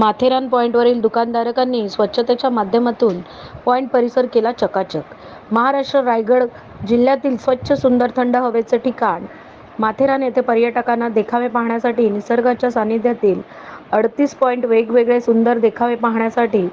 माथेरान पॉईंटवरील दुकानधारकांनी स्वच्छतेच्या माध्यमातून पॉईंट परिसर केला चकाचक. महाराष्ट्र रायगड जिल्ह्यातील स्वच्छ सुंदर थंड हवेचे ठिकाण. माथेरान येथे पर्यटकांना देखावे पाहण्यासाठी निसर्गाच्या सानिध्यातील अडतीस पॉईंट वेगवेगळे सुंदर देखावे पाहण्यासाठी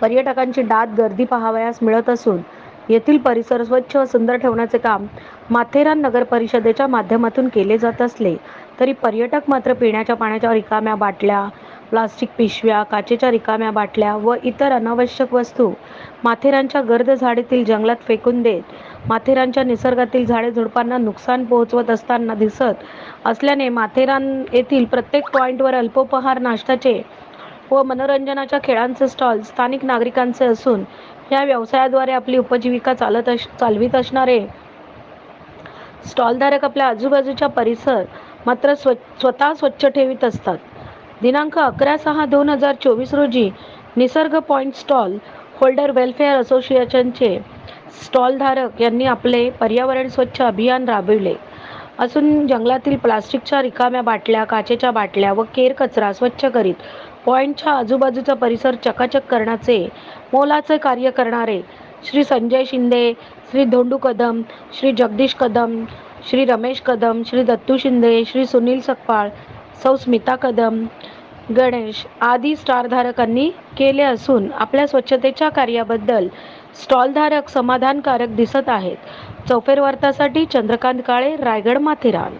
पर्यटकांची दात गर्दी पाहावयास मिळत असून येथील परिसर स्वच्छ व सुंदर ठेवण्याचे काम माथेरान नगर परिषदेच्या माध्यमातून केले जात असले तरी पर्यटक मात्र पिण्याच्या पाण्याच्या रिकाम्या बाटल्या प्लास्टिक पिशव्या काचेच्या रिकाम्या बाटल्या व इतर अनावश्यक वस्तू माथेरानच्या गर्द झाडीतील जंगलात फेकून देत माथेरानच्या निसर्गातील झाडे झुडपांना नुकसान पोहोचवत असताना दिसत असल्याने माथेरान येथील प्रत्येक पॉईंटवर अल्पोपहार नाश्त्याचे व मनोरंजनाच्या खेळांचे स्टॉल स्थानिक नागरिकांचे असून या व्यवसायाद्वारे आपली उपजीविका चालत अश चालवित असणारे स्टॉलधारक आपल्या आजूबाजूचा परिसर मात्र स्व स्वतः स्वच्छ ठेवीत असतात. दिनांक अकरा सहा दोन हजार चोवीस रोजी निसर्ग पॉईंट स्टॉल होल्डर वेलफेअर असोसिएशनचे स्टॉलधारक यांनी आपले पर्यावरण स्वच्छ अभियान राबविले. असून जंगलातील प्लास्टिकच्या रिकाम्या बाटल्या काचेच्या बाटल्या व केर कचरा स्वच्छ करीत पॉईंटच्या आजूबाजूचा परिसर चकाचक करण्याचे मोलाचे कार्य करणारे श्री संजय शिंदे श्री धोंडू कदम श्री जगदीश कदम श्री रमेश कदम श्री दत्तू शिंदे श्री सुनील सकपाळ सौ स्मिता कदम गणेश आदी स्टारधारकांनी केले असून आपल्या स्वच्छतेच्या कार्याबद्दल स्टॉलधारक समाधानकारक दिसत आहेत. चौफेर वार्तासाठी चंद्रकांत काळे रायगड माथेरान.